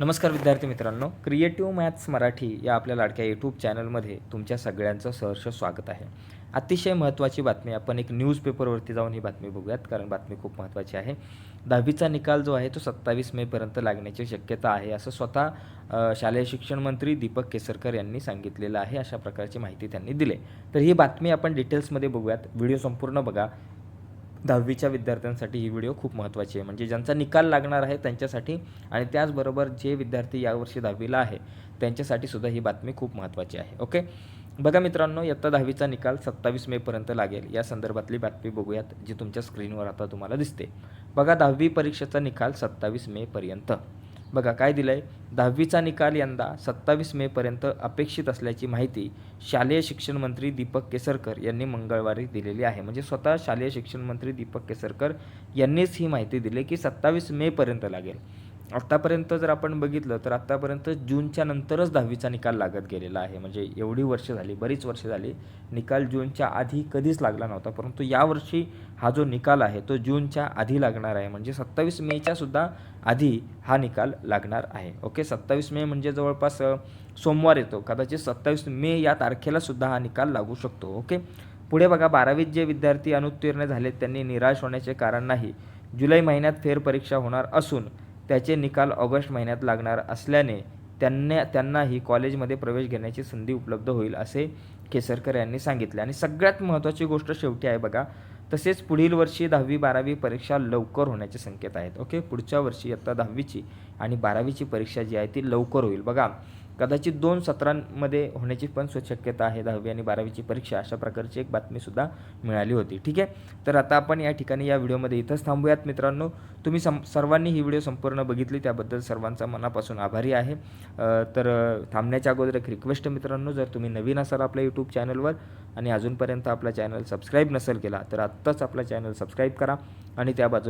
नमस्कार विद्यार्थी मित्रांनो क्रिएटिव्ह मॅथ्स मराठी या आपल्या लाडक्या यूट्यूब चॅनलमध्ये तुमच्या सगळ्यांचं सहर्ष स्वागत आहे. अतिशय महत्त्वाची बातमी आपण एक न्यूजपेपरवरती जाऊन ही बातमी बघूयात कारण बातमी खूप महत्त्वाची आहे. दहावीचा निकाल जो आहे तो सत्तावीस मेपर्यंत लागण्याची शक्यता आहे असं स्वतः शालेय शिक्षण मंत्री दीपक केसरकर यांनी सांगितलेलं आहे अशा प्रकारची माहिती त्यांनी दिली. तर ही बातमी आपण डिटेल्समध्ये बघूयात. व्हिडिओ संपूर्ण बघा. दहावीच्या विद्यार्थ्यांसाठी ही व्हिडिओ खूप महत्त्वाची आहे. म्हणजे ज्यांचा निकाल लागणार आहे त्यांच्यासाठी आणि त्याचबरोबर जे विद्यार्थी यावर्षी दहावीला आहे त्यांच्यासाठी सुद्धा ही बातमी खूप महत्त्वाची आहे. ओके? बघा मित्रांनो इयत्ता दहावीचा निकाल सत्तावीस मेपर्यंत लागेल. या संदर्भातली बातमी बघूयात जी तुमच्या स्क्रीनवर आता तुम्हाला दिसते. बघा दहावी परीक्षेचा निकाल सत्तावीस मेपर्यंत बघा काय दिलं आहे दहावीचा निकाल यंदा सत्तावीस मेपर्यंत अपेक्षित असल्याची माहिती शालेय शिक्षण मंत्री दीपक केसरकर यांनी मंगळवारी दिलेली आहे. म्हणजे स्वतः शालेय शिक्षण मंत्री दीपक केसरकर यांनीच ही माहिती दिली की सत्तावीस मेपर्यंत लागेल. आत्तापर्यंत जर आपण बघितलं तर आत्तापर्यंत जूनच्या नंतरच दहावीचा निकाल लागत गेलेला आहे. म्हणजे एवढी वर्ष झाली बरीच वर्ष झाली निकाल जूनच्या आधी कधीच लागला नव्हता. परंतु यावर्षी हा जो निकाल आहे तो जूनच्या आधी लागणार आहे. म्हणजे सत्तावीस मेच्या सुद्धा आधी हा निकाल लागणार आहे. ओके? सत्तावीस मे म्हणजे जवळपास सोमवार येतो. कदाचित सत्तावीस मे या तारखेला सुद्धा हा निकाल लागू शकतो. ओके? पुढे बघा बारावीत जे विद्यार्थी अनुत्तीर्ण झालेत त्यांनी निराश होण्याचे कारण नाही. जुलै महिन्यात फेरपरीक्षा होणार असून त्याचे निकाल ऑगस्ट महिन्यात लागणार असल्याने त्यांना त्यांनाही कॉलेजमध्ये प्रवेश घेण्याची संधी उपलब्ध होईल असे केसरकर यांनी सांगितले. आणि सगळ्यात महत्त्वाची गोष्ट शेवटी आहे बघा तसेच पुढील वर्षी दहावी बारावी परीक्षा लवकर होण्याचे संकेत आहेत. ओके? पुढच्या वर्षी आता दहावीची आणि बारावीची परीक्षा जी आहे ती लवकर होईल. बघा कदाचित दोन सत्रांमध्ये होण्याची पण शक्यता आहे. दहावी आणि बारावीची परीक्षा अशा प्रकारची एक बातमीसुद्धा मिळाली होती. ठीक आहे? तर आता आपण या ठिकाणी या व्हिडिओमध्ये इथंच थांबूयात. मित्रांनो तुम्ही सम सर्वांनी ही व्हिडिओ संपूर्ण बघितली त्याबद्दल सर्वांचा मनापासून आभारी आहे. तर थांबण्याच्या अगोदर एक रिक्वेस्ट मित्रांनो जर तुम्ही नवीन असाल आपल्या यूट्यूब चॅनलवर आणि अजूनपर्यंत आपला चॅनल सबस्क्राईब नसेल केला तर आत्ताच आपला चॅनल सबस्क्राईब करा आणि त्या बाजूला